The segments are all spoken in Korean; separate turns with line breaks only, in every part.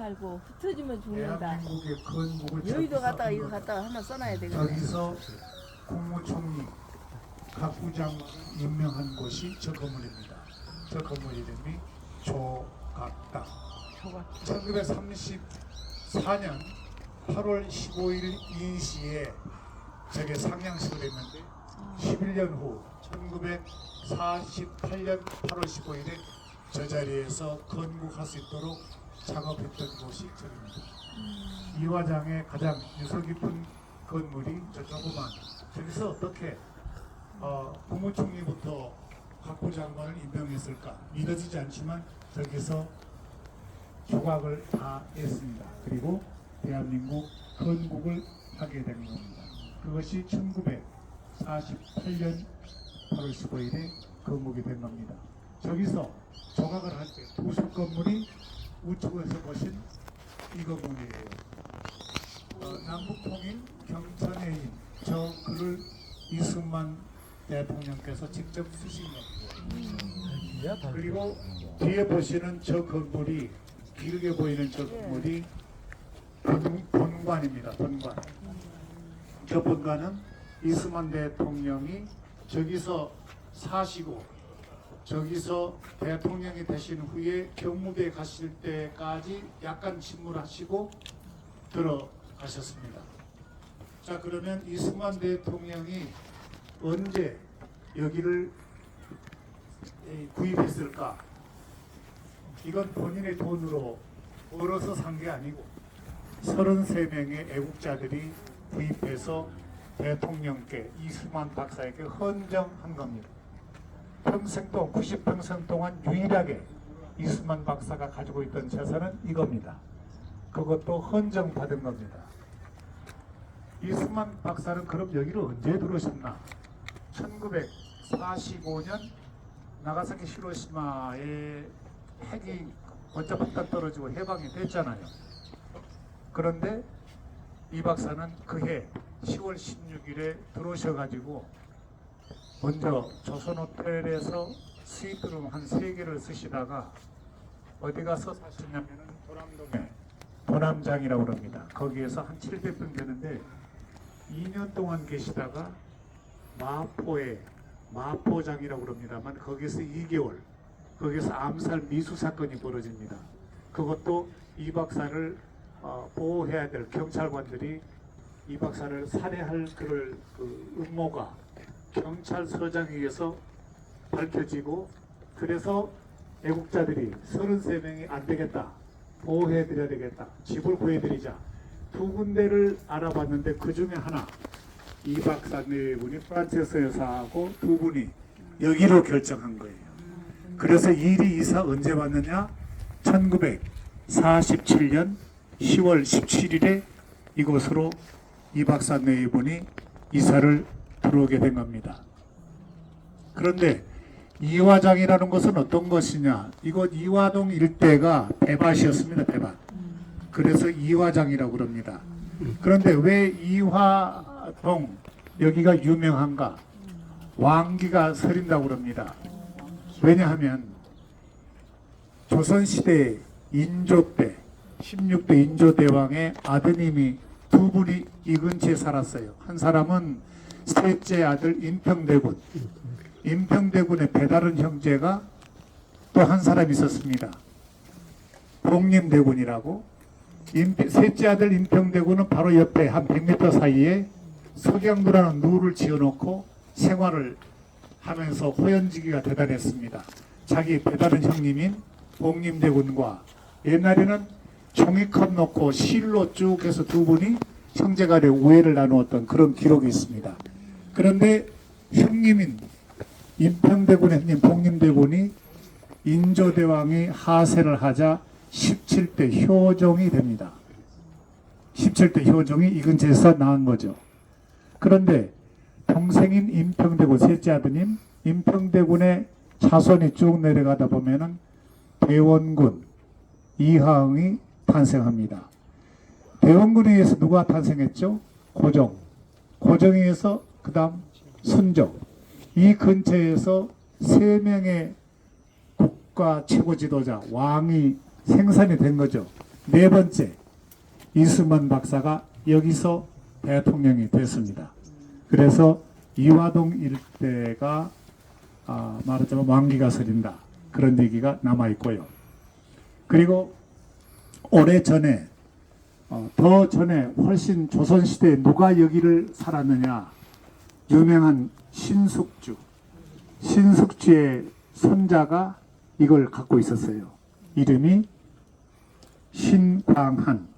살고 흩어지면 죽는다.
대한민국의 건국을
여의도 갔다가 이거. 갔다가 하나 써놔야 되겠네.
저기서 국무총리 각부장 임명한 곳이 저 건물입니다. 저 건물 이름이 조각당.
저거
1934년 8월 15일 인시에 저게 상향식을 했는데 11년 후 1948년 8월 15일에 저 자리에서 건국할 수 있도록 작업했던 곳이 저입니다. 이 화장의 가장 유서 깊은 건물이 저 조그만 저기서 어떻게 어, 국무총리부터 각부 장관을 임명했을까 믿어지지 않지만 저기서 조각을 다 했습니다. 그리고 대한민국 건국을 하게 된 겁니다. 그것이 1948년 8월 15일에 건국이 된 겁니다. 저기서 조각을 할 때 도서 건물이 우측에서 보신 이 건물이에요. 어, 남북통일 경천회의 저 글을 이승만 대통령께서 직접 쓰신 겁니다. 그리고 뒤에 보시는 저 건물이 길게 보이는 저 건물이 본, 본관입니다. 본관. 저 본관은 이승만 대통령이 저기서 사시고 저기서 대통령이 되신 후에 경무대에 가실 때까지 약간 침몰하시고 들어가셨습니다. 자 그러면 이승만 대통령이 언제 여기를 이, 구입했을까? 이건 본인의 돈으로 벌어서 산 게 아니고 33명의 애국자들이 구입해서 대통령께 이승만 박사에게 헌정한 겁니다. 평생 동안 90평생 동안 유일하게 이승만 박사가 가지고 있던 재산은 이겁니다. 그것도 헌정받은 겁니다. 이승만 박사는 그럼 여기를 언제 들어오셨나? 1945년 나가사키 히로시마에 핵이 번쩍번쩍 떨어지고 해방이 됐잖아요. 그런데 이 박사는 그해 10월 16일에 들어오셔가지고 먼저 조선 호텔에서 스위트룸 한 세 개를 쓰시다가 어디 가서 사셨냐면은 도남동에 도남장이라고 그럽니다. 거기에서 한 700평 되는데 2년 동안 계시다가 마포에 마포장이라고 그럽니다만 거기서 2개월 거기서 암살 미수 사건이 벌어집니다. 그것도 이 박사를 어, 보호해야 될 경찰관들이 이 박사를 살해할 그럴 그 음모가 경찰서장에 의해서 밝혀지고 그래서 애국자들이 33명이 안 되겠다. 보호해드려야 되겠다. 집을 구해드리자. 두 군데를 알아봤는데 그 중에 하나 이 박사 네 분이 프란체스 여사하고 두 분이 여기로 결정한 거예요. 그래서 일이 이사 언제 왔느냐? 1947년 10월 17일에 이곳으로 이 박사 네 분이 이사를 들어오게 된 겁니다. 그런데 이화장이라는 것은 어떤 것이냐? 이곳 이화동 일대가 배밭이었습니다. 배밭. 그래서 이화장이라고 그럽니다. 그런데 왜 이화동 여기가 유명한가? 왕기가 서린다고 그럽니다. 왜냐하면 조선시대 인조 때 16대 인조 대왕의 아드님이 두 분이 이 근처에 살았어요. 한 사람은 셋째 아들 임평대군. 임평대군의 배다른 형제가 또 한 사람 있었습니다. 복림대군이라고. 임, 셋째 아들 임평대군은 바로 옆에 한 100m 사이에 석양루라는 누를 지어놓고 생활을 하면서 호연지기가 대단했습니다. 자기 배다른 형님인 복림대군과 옛날에는 종이컵 놓고 실로 쭉 해서 두 분이 형제간의 우애를 나누었던 그런 기록이 있습니다. 그런데 형님인 임평대군의 형님 복림대군이 인조대왕이 하세를 하자 17대 효종이 됩니다. 17대 효종이 이 근처에서 나온 거죠. 그런데 동생인 임평대군 셋째 아드님 임평대군의 자손이 쭉 내려가다 보면은 대원군 이하응이 탄생합니다. 대원군에 의해서 누가 탄생했죠? 고종. 고종에 의해서 그 다음 순종. 이 근처에서 세 명의 국가 최고 지도자 왕이 생산이 된 거죠. 네 번째 이수만 박사가 여기서 대통령이 됐습니다. 그래서 이화동 일대가 아, 말하자면 왕기가 서린다 그런 얘기가 남아 있고요. 그리고 오래 전에 어, 더 전에 훨씬 조선 시대에 누가 여기를 살았느냐 유명한 신숙주 신숙주의 손자가 이걸 갖고 있었어요. 이름이 신광한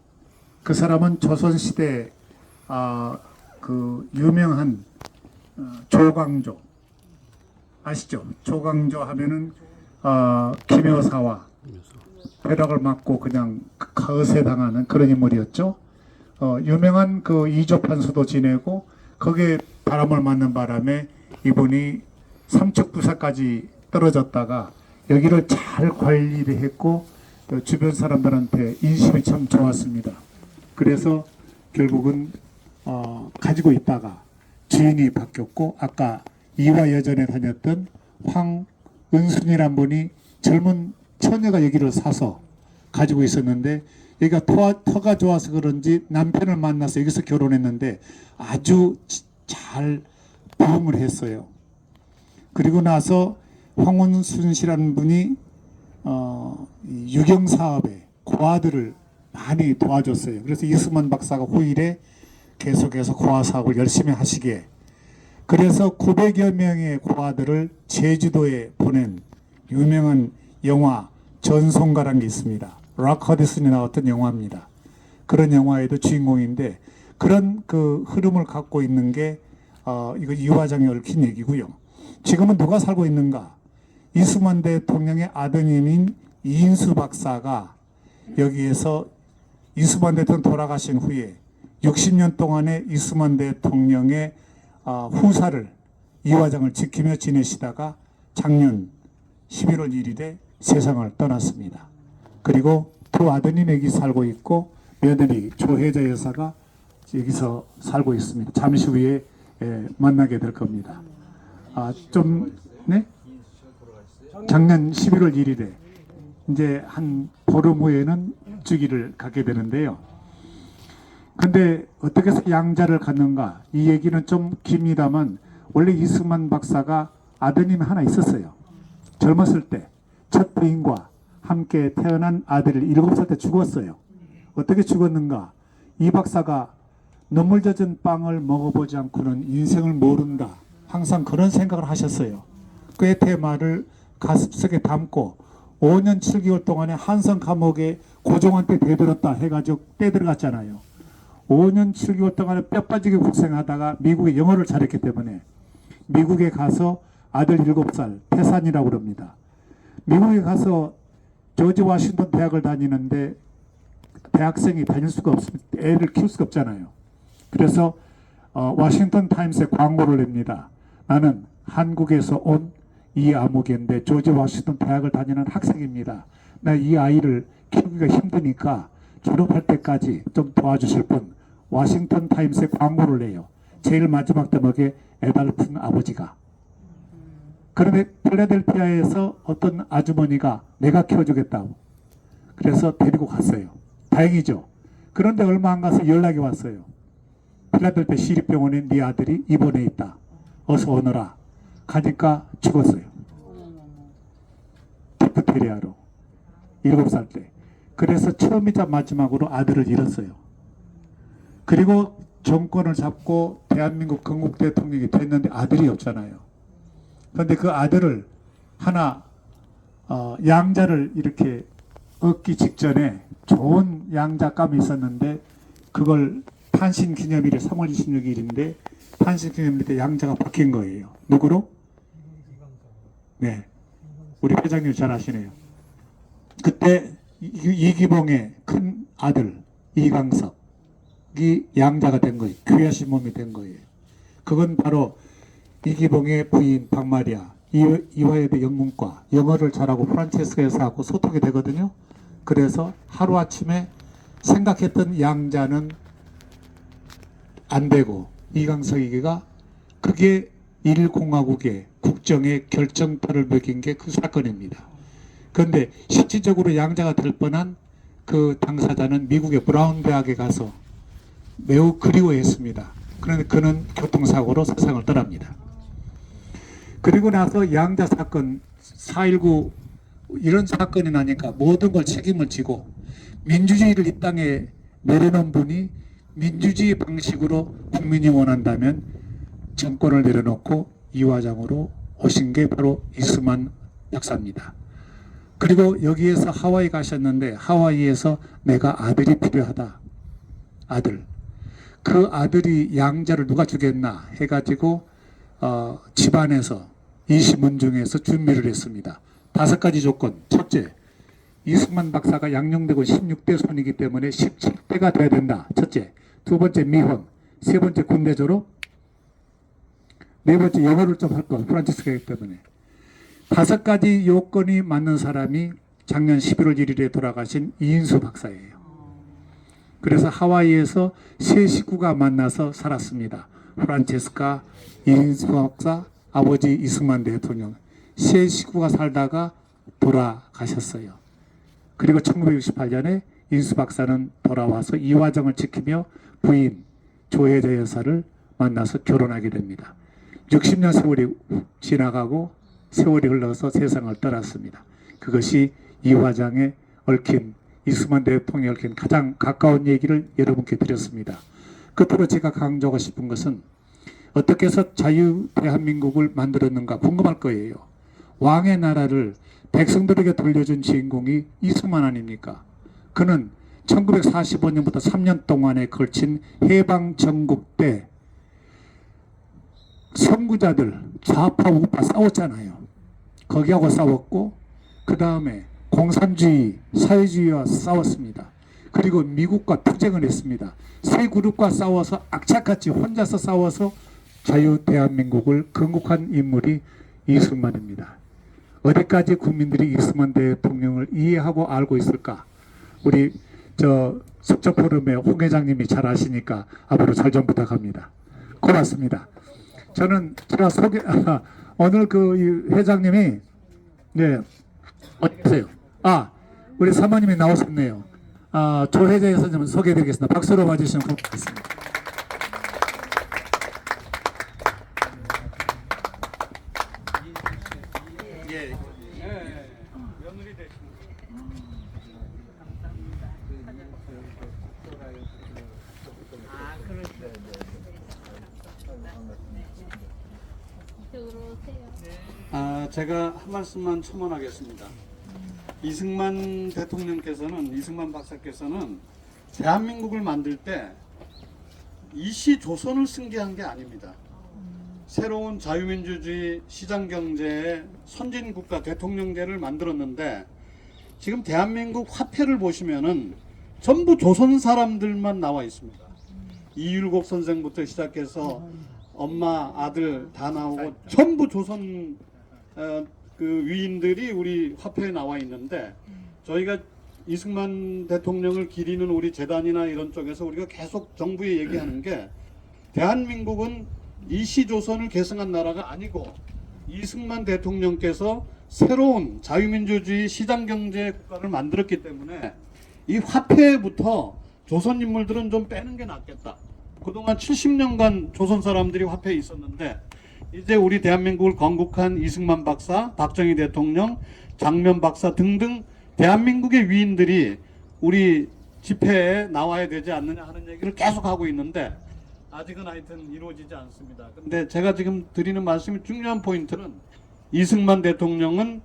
그 사람은 조선 시대 아, 그 유명한 어, 조광조 아시죠? 조광조 하면은 어, 김여사와 벼락을 맞고 그냥 거세 당하는 그런 인물이었죠. 어, 유명한 그 이조판수도 지내고 거기에 바람을 맞는 바람에 이분이 삼척부사까지 떨어졌다가 여기를 잘 관리를 했고 어, 주변 사람들한테 인심이 참 좋았습니다. 그래서 결국은 어, 가지고 있다가 주인이 바뀌었고 아까 이화 여전에 다녔던 황은순이란 분이 젊은 처녀가 여기를 사서 가지고 있었는데 여기가 터, 터가 좋아서 그런지 남편을 만나서 여기서 결혼했는데 아주 지- 잘 부흥을 했어요. 그리고 나서 황원순 씨라는 분이 어, 이 유경 사업에 고아들을 많이 도와줬어요. 그래서 이수만 박사가 후일에 계속해서 고아 사업을 열심히 하시기에 그래서 900여 명의 고아들을 제주도에 보낸 유명한 영화 전송가라는 게 있습니다. 락 허디슨이 나왔던 영화입니다. 그런 영화에도 주인공인데 그런 그 흐름을 갖고 있는 게 어, 이거 이화장에 얽힌 얘기고요. 지금은 누가 살고 있는가? 이수만 대통령의 아드님인 이인수 박사가 여기에서 이수만 대통령 돌아가신 후에 60년 동안의 이수만 대통령의 어, 후사를 이화장을 지키며 지내시다가 작년 11월 1일에 세상을 떠났습니다. 그리고 두 아드님 여기 살고 있고 며느리 조혜자 여사가 여기서 살고 있습니다. 잠시 후에 예, 만나게 될 겁니다. 아, 좀, 네? 작년 11월 1일에 이제 한 보름 후에는 주기를 갖게 되는데요. 근데 어떻게 해서 양자를 갖는가? 이 얘기는 좀 깁니다만 원래 이승만 박사가 아드님이 하나 있었어요. 젊었을 때 첫 부인과 함께 태어난 아들을 일곱 살때 죽었어요. 어떻게 죽었는가? 이 박사가 눈물 젖은 빵을 먹어보지 않고는 인생을 모른다. 항상 그런 생각을 하셨어요. 그의 테마를 가슴속에 담고 5년 7개월 동안에 한성 감옥에 고종한테 대들었다 해가지고 떼들어갔잖아요. 5년 7개월 동안에 뼈 빠지게 국생하다가 미국에 영어를 잘했기 때문에 미국에 가서 아들 7살 태산이라고 그럽니다. 미국에 가서 조지 워싱턴 대학을 다니는데 대학생이 다닐 수가 없습니다. 애를 키울 수가 없잖아요. 그래서 어, 워싱턴 타임스에 광고를 냅니다. 나는 한국에서 온 이 아무개인데 조지 워싱턴 대학을 다니는 학생입니다. 나 이 아이를 키우기가 힘드니까 졸업할 때까지 좀 도와주실 분 워싱턴 타임스에 광고를 내요. 제일 마지막 대목에 애달픈 아버지가 그런데 필라델피아에서 어떤 아주머니가 내가 키워주겠다고 그래서 데리고 갔어요. 다행이죠. 그런데 얼마 안 가서 연락이 왔어요. 필라델피아 시립병원에 네 아들이 입원해 있다. 어서 오너라. 가니까 죽었어요. 디프테리아로. 일곱 살 때. 그래서 처음이자 마지막으로 아들을 잃었어요. 그리고 정권을 잡고 대한민국 건국 대통령이 됐는데 아들이 없잖아요. 그런데 그 아들을 하나 어, 양자를 이렇게 얻기 직전에 좋은 양자감이 있었는데 그걸 탄신 기념일이 3월 26일인데 탄신 기념일 때 양자가 바뀐 거예요. 누구로? 네. 우리 회장님 잘 아시네요. 그때 이- 이기봉의 큰 아들 이강석이 양자가 된 거예요. 귀하신 몸이 된 거예요. 그건 바로 이기봉의 부인 박마리아 이- 이화여대 영문과 영어를 잘하고 프란체스카 여사하고 소통이 되거든요. 그래서 하루아침에 생각했던 양자는 안 되고 이강석이가 그게 일공화국의 국정의 결정타를 먹인 게그 사건입니다. 그런데 실질적으로 양자가 될 뻔한 그 당사자는 미국의 브라운 대학에 가서 매우 그리워했습니다. 그런데 그는 교통사고로 세상을 떠납니다. 그리고 나서 양자 사건 4.19 이런 사건이 나니까 모든 걸 책임을 지고 민주주의를 이 땅에 내려놓은 분이 민주주의 방식으로 국민이 원한다면 정권을 내려놓고 이화장으로 오신 게 바로 이스만 박사입니다. 그리고 여기에서 하와이 가셨는데 하와이에서 내가 아들이 필요하다. 아들. 그 아들이 양자를 누가 주겠나 해가지고 어, 집안에서 이시문 중에서 준비를 했습니다. 다섯 가지 조건. 첫째, 이승만 박사가 양녕대군 16대 손이기 때문에 17대가 돼야 된다. 첫째. 두 번째 미혼. 세 번째 군대 졸업. 네 번째 영어를 좀 할 거. 프란치스카이기 때문에. 다섯 가지 요건이 맞는 사람이 작년 11월 1일에 돌아가신 이인수 박사예요. 그래서 하와이에서 세 식구가 만나서 살았습니다. 프란체스카, 이인수 박사, 아버지 이승만 대통령. 세 식구가 살다가 돌아가셨어요. 그리고 1968년에 인수 박사는 돌아와서 이화정을 지키며 부인 조혜자 여사를 만나서 결혼하게 됩니다. 60년 세월이 지나가고 세월이 흘러서 세상을 떠났습니다. 그것이 이화장에 얽힌 이수만 대통령에 얽힌 가장 가까운 얘기를 여러분께 드렸습니다. 끝으로 제가 강조하고 싶은 것은 어떻게 해서 자유 대한민국을 만들었는가 궁금할 거예요. 왕의 나라를 백성들에게 돌려준 주인공이 이승만 아닙니까? 그는 1945년부터 3년 동안에 걸친 해방 전국 때 선구자들 좌파 우파 싸웠잖아요. 거기하고 싸웠고 그 다음에 공산주의 사회주의와 싸웠습니다. 그리고 미국과 투쟁을 했습니다. 세 그룹과 싸워서 악착같이 혼자서 싸워서 자유 대한민국을 건국한 인물이 이승만입니다. 어디까지 국민들이 이승만 대통령을 이해하고 알고 있을까? 우리 저 석적 포럼의 홍 회장님이 잘 아시니까 앞으로 잘 좀 부탁합니다. 고맙습니다. 저는 제가 소개 오늘 그이 회장님이 네 어디 계세요? 아 우리 사모님이 나오셨네요. 아 조혜자 여사님 소개해드리겠습니다. 박수로 봐주시면 고맙겠습니다. 예.
이쪽으로 오세요.
아, 제가 한 말씀만 첨언하겠습니다. 이승만 대통령께서는 이승만 박사께서는 대한민국을 만들 때 이시 조선을 승계한 게 아닙니다. 새로운 자유민주주의 시장경제의 선진국가 대통령제를 만들었는데 지금 대한민국 화폐를 보시면은 전부 조선 사람들만 나와 있습니다. 이율곡 선생부터 시작해서 엄마 아들 다 나오고 전부 조선 어, 그 위인들이 우리 화폐에 나와 있는데 저희가 이승만 대통령을 기리는 우리 재단이나 이런 쪽에서 우리가 계속 정부에 얘기하는 게 대한민국은 이시조선을 계승한 나라가 아니고 이승만 대통령께서 새로운 자유민주주의 시장경제 국가를 만들었기 때문에 이 화폐부터 조선 인물들은 좀 빼는 게 낫겠다. 그동안 70년간 조선 사람들이 화폐에 있었는데 이제 우리 대한민국을 건국한 이승만 박사, 박정희 대통령, 장면 박사 등등 대한민국의 위인들이 우리 집회에 나와야 되지 않느냐 하는 얘기를 계속 하고 있는데 아직은 하여튼 이루어지지 않습니다. 근데 제가 지금 드리는 말씀이 중요한 포인트는 이승만 대통령은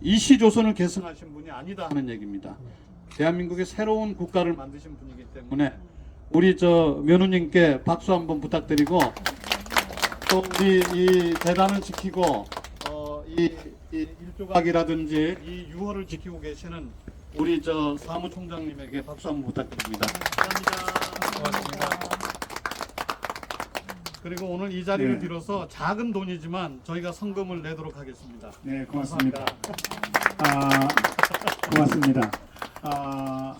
이시조선을 계승하신 분이 아니다 하는 얘기입니다. 대한민국의 새로운 국가를 만드신 분이기 때문에 우리 저 면우님께 박수 한번 부탁드리고 또 우리 이 대단을 지키고 어, 이, 이 일조각이라든지 이 유허를 지키고 계시는 우리 저 사무총장님에게 박수 한번 부탁드립니다. 감사합니다. 고맙습니다. 그리고 오늘 이 자리를
네.
빌어서 작은 돈이지만 저희가 성금을 내도록 하겠습니다.
네, 고맙습니다. 아, 고맙습니다. 아,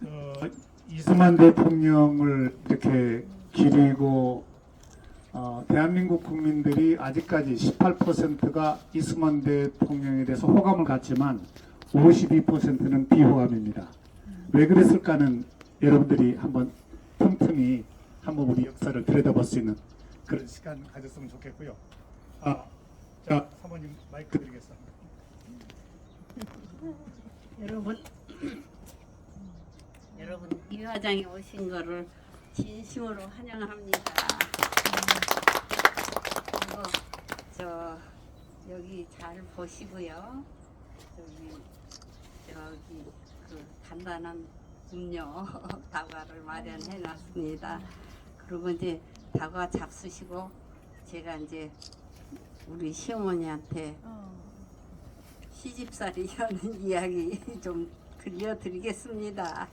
그 이승만 대통령을 이렇게 기리고 어, 대한민국 국민들이 아직까지 18%가 이승만 대통령에 대해서 호감을 갖지만
52%는 비호감입니다. 왜 그랬을까는 여러분들이 한번 틈틈이 한번 우리 역사를 들여다볼 수 있는 그런 시간 가졌으면 좋겠고요. 아, 자 사모님 마이크 드리겠습니다.
여러분, 여러분 이 화장에 오신 거를 진심으로 환영합니다. 그리고 저 여기 잘 보시고요. 저기 저기 그 간단한 음료 다과를 마련해 놨습니다. 그리고 이제 다과 잡수시고 제가 이제 우리 시어머니한테 시집살이 하는 이야기 좀 들려드리겠습니다.